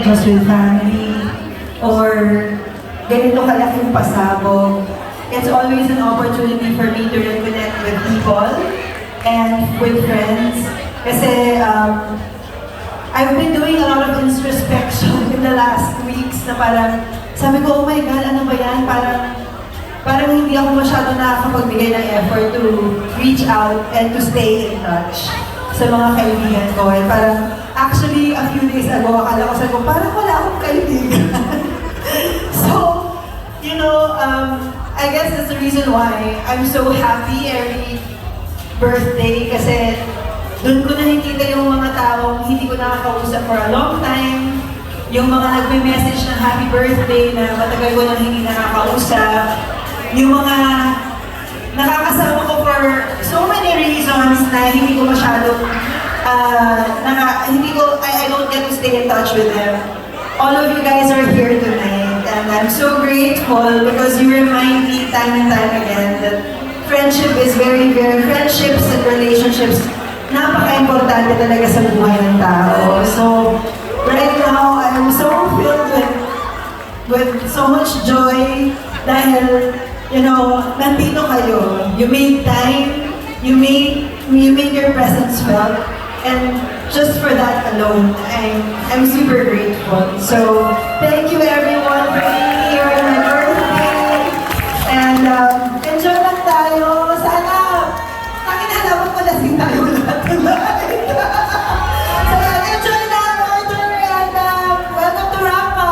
just with family, or ganito kalaking pasabog. It's always an opportunity for me to reconnect with people and with friends. Kasi um, I've been doing a lot of introspection in the last weeks na parang sabi ko, oh my God, ano ba yan? Parang, parang hindi ako masyado nakakapagbigay ng effort to reach out and to stay in touch sa mga kaibigan ko. And parang, actually, a few days ago, akala ko sa ko, parang wala akong kaibigan. so, you know, um, I guess that's the reason why I'm so happy every birthday kasi doon ko nakikita yung mga taong hindi ko nakakausap for a long time. Yung mga nagme-message ng happy birthday na matagal ko nang hindi nakakausap. Yung mga nakakasama ko for so many reasons na hindi ko masyado, uh, naka, hindi ko, I, I don't get to stay in touch with them. All of you guys are here tonight and I'm so grateful because you remind me time and time again that friendship is very, very, friendships and relationships, napaka-importante talaga sa buhay ng tao. So, right now, I'm so filled with, with so much joy dahil, you know, nandito kayo. You made time, you made, you made your presence felt, and just for that alone, I'm, I'm super grateful. So, thank you everyone for being here on my birthday. And um, enjoy lang tayo. Sana, takin na dapat malasing tayo lahat tonight. enjoy lang, Arthur, and welcome to Rapa.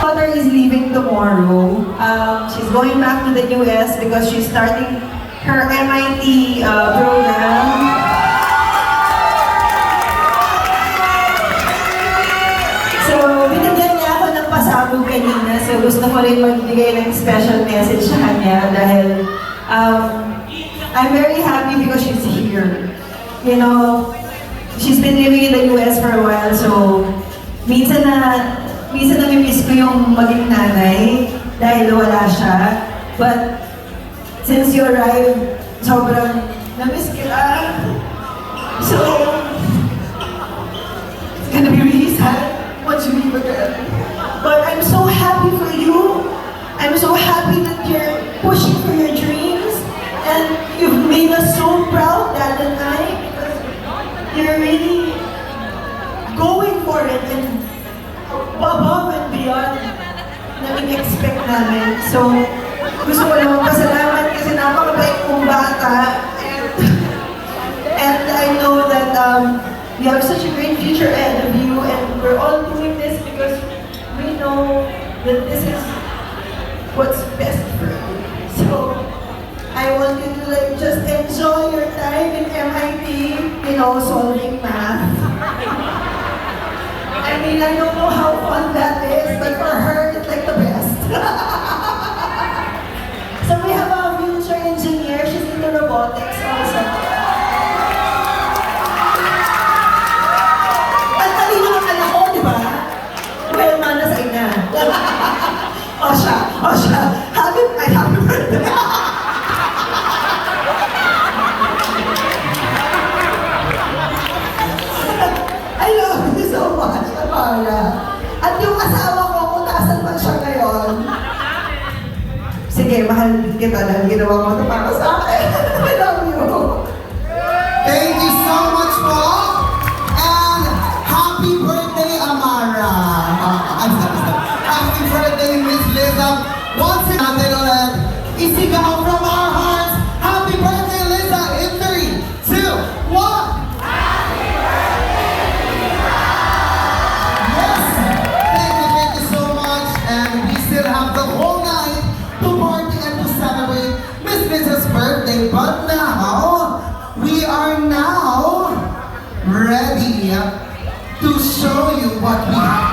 Daughter is leaving tomorrow. Um, she's going back to the US because she's starting her MIT uh, program. Pasabog kanina. So, gusto ko rin magbigay ng special message sa kanya dahil um, I'm very happy because she's here. You know, she's been living in the US for a while, so minsan na minsan na miss ko yung maging nanay dahil wala siya. But since you arrived, sobrang na-miss kita. So, And you've made us so proud, that I, because you're really going for it and above and beyond na in-expect namin. So, gusto ko lang magpasalamat kasi napakabait kong bata. And And I know that um, you have such a great future ahead of you, and we're all doing this because we know that this is what's know, solving math. I mean, I don't know how fun that is, but for her, it's like the best. mahal kita dahil ginawa mo ito para sa akin. I love you. Thank you so much po. And happy birthday, Amara. Uh, I'm sorry, sorry. Happy birthday, Miss Liza. Once natin ulit, isigaw from our Birthday. But now, we are now ready to show you what we have